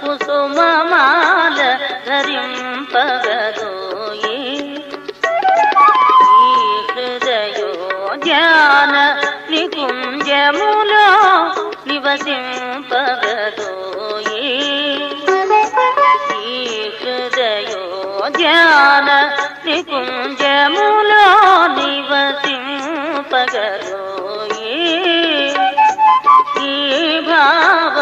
కుసుమమాల ధరింపగదోయి ఈ హృదయోద్యాన నికుంజములో నివసింపగదోయి ఈ హృదయోద్యాన నికుంజములో నివసింపగదోయి ఈ భావ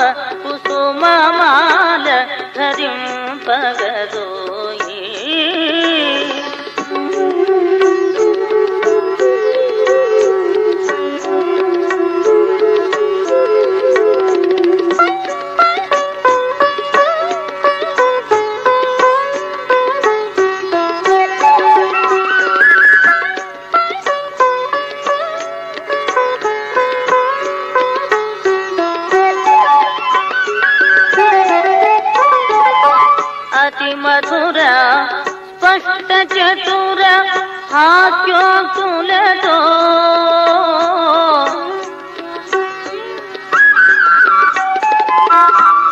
మధుర స్పష్ట చతుర హాస్యోక్తులతో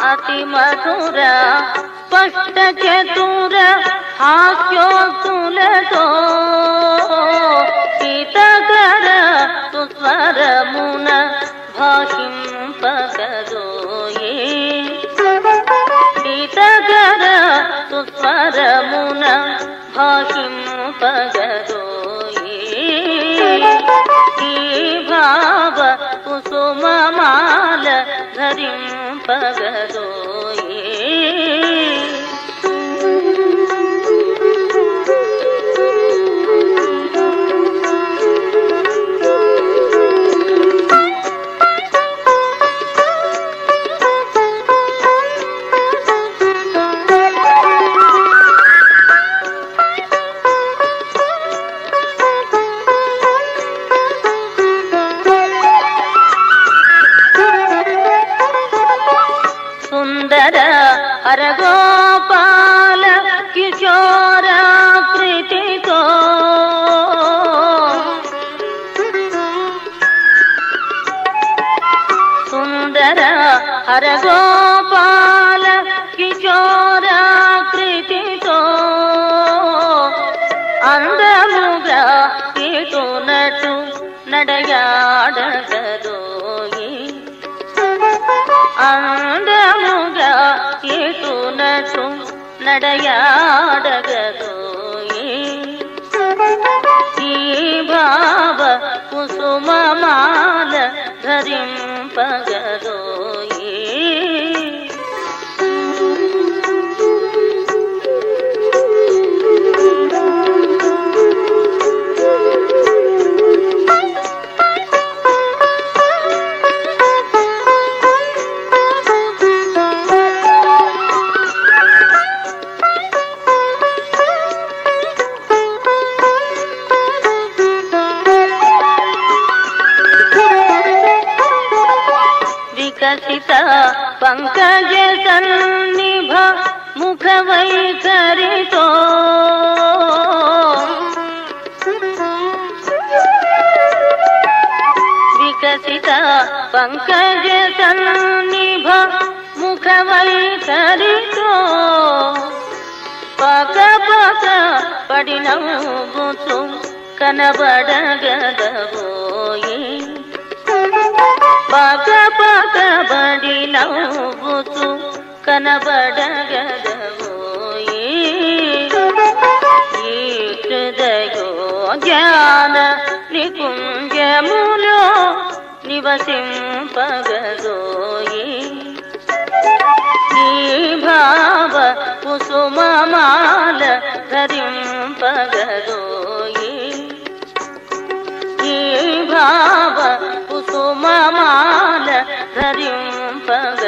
అతి మధుర స్పష్ట చతుర హాస్యోక్తులతో హితకర సుస్వరమున హితకర సుస్వరమున భాషింపగదోయే ఈ భావ కుసుమమాల ధరింపగదోయే హరగోపాల కిశోరాకృతితో సుందర హరగోపాల కిశోర కృతితో అందముగా నటు నడయాడగదోయి అందముగా ఇటునటు నడయాడగదోయి ఈ భావ కుసుమమాల వికసిత పంకజ సన్నిభ ముఖ వైఖరితో వికసిత పంకజ సన్నిభ ముఖ వైఖరితో పక పక పడినవ్వుతూ కనబడగదబోయి పక పాడి నవ్వుతూ కనబడగదవోయి ఈ హృదయో జ్ఞాన నికుంజములో నివసింపగదోయి ఈ భావ కుసుమమాల ధరింపగదోయి ఈ భావ కుసుమమాల ధరింప Pampas